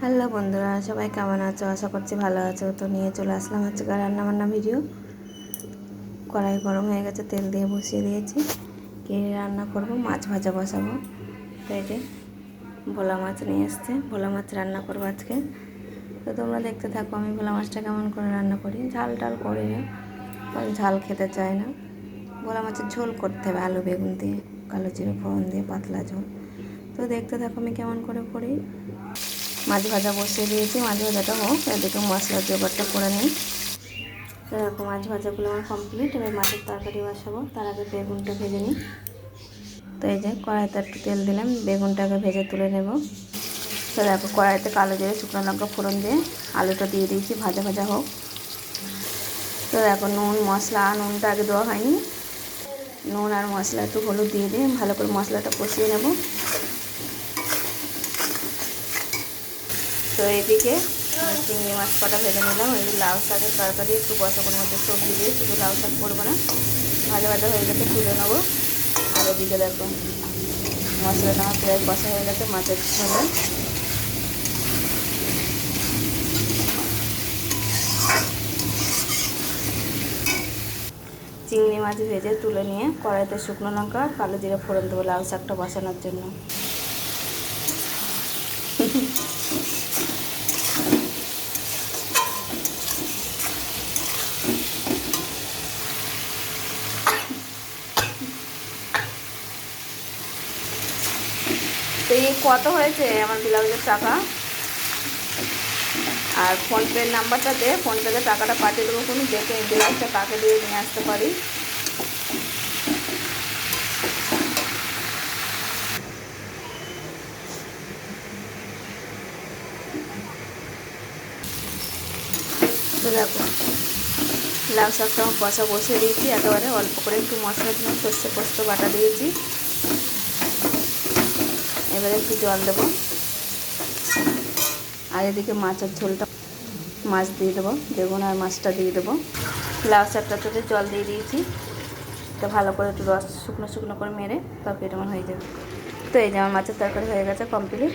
Hello বন্ধুরা, সবাই কেমন আছো? আশা করছি ভালো আছো। তো নিয়ে চলে আসলাম হচ্ছে রান্না বান্না ভিডিও কড়াই গরম হয়ে গেছে, তেল দিয়ে বসিয়ে দিয়েছি। কে রান্না করব? মাছ ভাজা বসাবো। তো এই যে ভোলা মাছ নিয়ে এসছে। ভোলা মাছ রান্না করব আজকে। তো তোমরা দেখতে থাকো আমি ভোলা মাছটা কেমন করে রান্না করি। ঝাল টাল করি না। কারণ ঝাল খেতে চায় না। ভোলা মাছের ঝোল করতে হবে, আলু, বেগুন দিয়ে, কালো জিরে, ফোড়ন দিয়ে, পাতলা ঝোল। তো দেখতে থাকো আমি কেমন করে করি। মাছ ভাজা বসিয়ে দিয়েছি, মাছ ভাজাটা হোক এদিকে মশলার জোগাড়টা করে নিই। দেখো, মাছ ভাজাগুলো আমার কমপ্লিট এবার মাছের তরকারি বসাবো, তার আগে বেগুনটা ভেজে নিই। তো এই যে কড়াইতে একটু তেল দিলাম, বেগুনটাকে ভেজে তুলে নেব। তো দেখো, কড়াইতে কালো জিরে, শুকনো লঙ্কা ফোড়ন দিয়ে আলুটা দিয়ে দিয়েছি, ভাজা ভাজা হোক। তো দেখো, নুন, মশলা, নুনটা আগে দেওয়া হয়নি। নুন আর মশলা একটু হলুদ দিয়ে দিয়ে ভালো করে মশলাটা কষিয়ে নেব। তো এদিকে চিংড়ি মাছ কটা ভেজে নিলাম। এই লাউ শাকের তরকারি, একটু বসাবোর মধ্যে সবজি দিয়ে, শুধু লাউ শাক করব না। ভাজা ভাজা হয়ে গেছে, তুলে নেব। আর এদিকে দেখো মশলাটা আমার প্রায় কষা হয়ে গেছে, মাছের ঝোলে। চিংড়ি মাছ ভেজে তুলে নিয়ে কড়াইতে শুকনো লঙ্কা আর কালো জিরে ফোড়ন দেবো লাউ শাকটা বসানোর জন্য। এই কত হয়েছে আমার ব্লাউজের টাকা? আর ফোনপের নাম্বারটা দে ফোনপেতে টাকাটা পাঠিয়ে দেবো কোনো, দেখে ব্লাউজটা কাকে দিয়ে নিয়ে আসতে পারি। দেখো লাউ শাকটা আমার কষা বসিয়ে দিয়েছি, একেবারে অল্প করে একটু মশলা দিলাম সর্ষে পোস্ত বাটা দিয়েছি। এবারে একটু জল দেবো। আর এদিকে মাছের ঝোলটা মাছ দিয়ে দেবো, বেগুন আর মাছটা দিয়ে দেবো। লাউ শাকটাতে জল দিয়ে দিয়েছি তো ভালো করে একটু রস, শুকনো শুকনো করে মেরে তরকারিটা আমার হয়ে যাবে। তো এই যে আমার মাছের তরকারি হয়ে গেছে কমপ্লিট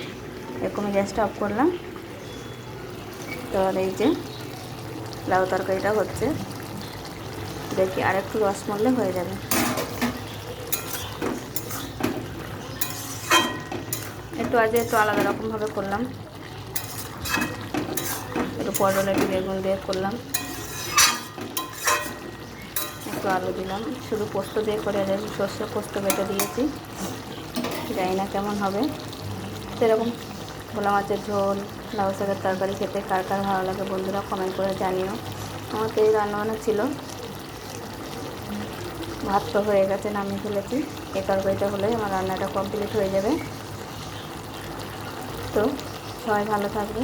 এরকম গ্যাসটা অফ করলাম। তো এই যে লাউ তরকারিটা হচ্ছে। দেখি আর একটু রস মরলে হয়ে যাবে। একটু আজ একটু আলাদা রকমভাবে করলাম। একটু পটল একটু বেগুন দিয়ে করলাম। একটু আলু দিলাম। শুধু পোস্ত দিয়ে করে সর্ষে পোস্ত বেটে দিয়েছি। জানি না কেমন হবে। সেরকম ভোলা মাছের ঝোল, লাউ শাকের তরকারি খেতে কার কার ভালো লাগে বন্ধুরা কমেন্ট করে জানিও। আমার তো এই রান্নাবান্না ছিল। ভাত তো হয়ে গেছে, নামিয়ে ফেলেছি। এই তরকারিটা হলেই আমার রান্নাটা কমপ্লিট হয়ে যাবে। তো, সবাই ভালো থাকবে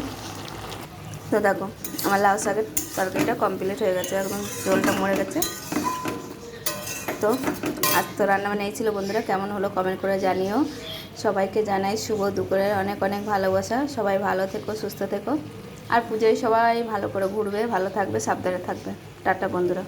তো দেখো, আমার লাউ শাকের তরকারিটা কমপ্লিট হয়ে গেছে, একদম ঝোলটা মরে গেছে। তো, আজ তো রান্না এই ছিল বন্ধুরা, কেমন হলো কমেন্ট করে জানিও। সবাইকে জানাই শুভ দুপুরের অনেক অনেক ভালোবাসা, সবাই ভালো থেকো, সুস্থ থেকো। আর পুজোয় সবাই ভালো করে ঘুরবে, ভালো থাকবে, সাবধানে থাকবে। টাটা বন্ধুরা।